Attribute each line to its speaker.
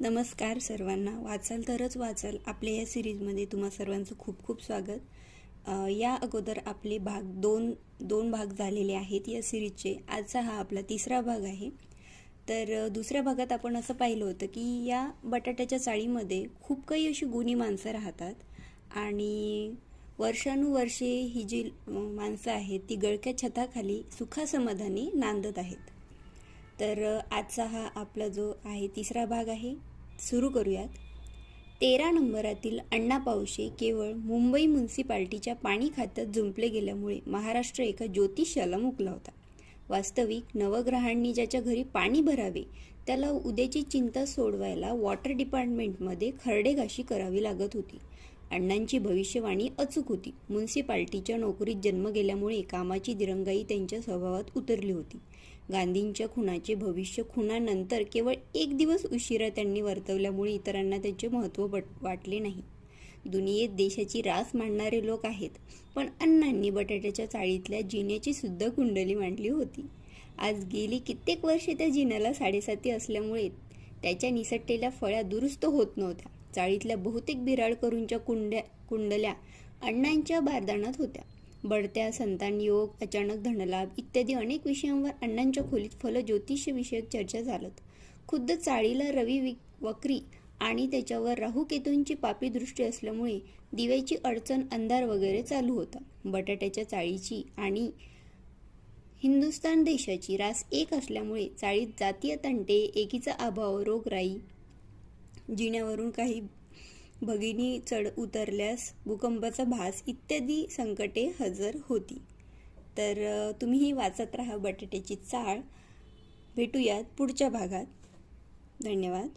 Speaker 1: नमस्कार सर्वांना. वाचाल तरच वाचाल. आपल्या या सिरीजमध्ये तुम्हा सर्वांचं खूप खूप स्वागत. या अगोदर आपले भाग दोन दोन भाग झालेले आहेत या सिरीजचे. आजचा हा आपला तिसरा भाग आहे. तर दुसऱ्या भागात आपण असं पाहिलं होतं की या बटाट्याच्या चाळीमध्ये खूप काही अशी गुणी माणसं राहतात आणि वर्षानुवर्षे ही जी माणसं आहेत ती गळक्या छताखाली सुखासमाधानी नांदत आहेत. तर आजचा हा आपला जो आहे तिसरा भाग आहे सुरू करूयात. तेरा नंबरातील अण्णा पावशे केवळ मुंबई म्युन्सिपाल्टीच्या पाणी खात्यात जुंपले गेल्यामुळे महाराष्ट्र एका ज्योतिषाला मुकला होता. वास्तविक नवग्रहांनी ज्याच्या घरी पाणी भरावे त्याला उद्याची चिंता सोडवायला वॉटर डिपार्टमेंटमध्ये खरडेगाशी करावी लागत होती. अण्णांची भविष्यवाणी अचूक होती. म्युन्सिपाल्टीच्या नोकरीत जन्म गेल्यामुळे कामाची दिरंगाई त्यांच्या स्वभावात उतरली होती. गांधींच्या खुनाचे भविष्य खुनानंतर केवळ एक दिवस उशिरा त्यांनी वर्तवल्यामुळे इतरांना त्याचे महत्त्व पट- वाटले नाही. दुनियेत देशाची रास मांडणारे लोक आहेत पण अण्णांनी बटाट्याच्या चाळीतल्या जिन्याची सुद्धा कुंडली मांडली होती. आज गेली कित्येक वर्षे त्या जिन्याला साडेसाती असल्यामुळे त्याच्या निसटलेल्या फळ्या दुरुस्त होत नव्हत्या. चाळीतल्या बहुतेक बिराडकरूंच्या कुंड्या कुंडल्या अण्णांच्या बारदानात होत्या. बढत्या संतान योग अचानक धनलाभ इत्यादी अनेक विषयांवर अण्णांच्या खोलीत फल ज्योतिषविषयक चर्चा चालत खुद्द चाळीला रवी वि- वक्री आणि त्याच्यावर राहू केतूंची पापी दृष्टी असल्यामुळे दिव्याची अडचण अंधार वगैरे चालू होता. बटाट्याच्या चाळीची आणि हिंदुस्तान देशाची रास एक असल्यामुळे चाळीत जातीय तंटे एकीचा अभाव रोगराई जिन्यावरून काही भगिनी चढ उतरल्यास भूकंपाचा भास इत्यादी संकटे हजर होती. तर तुम्हीही वाचत राहा बटाट्याची चाळ. भेटूयात पुढच्या भागात. धन्यवाद.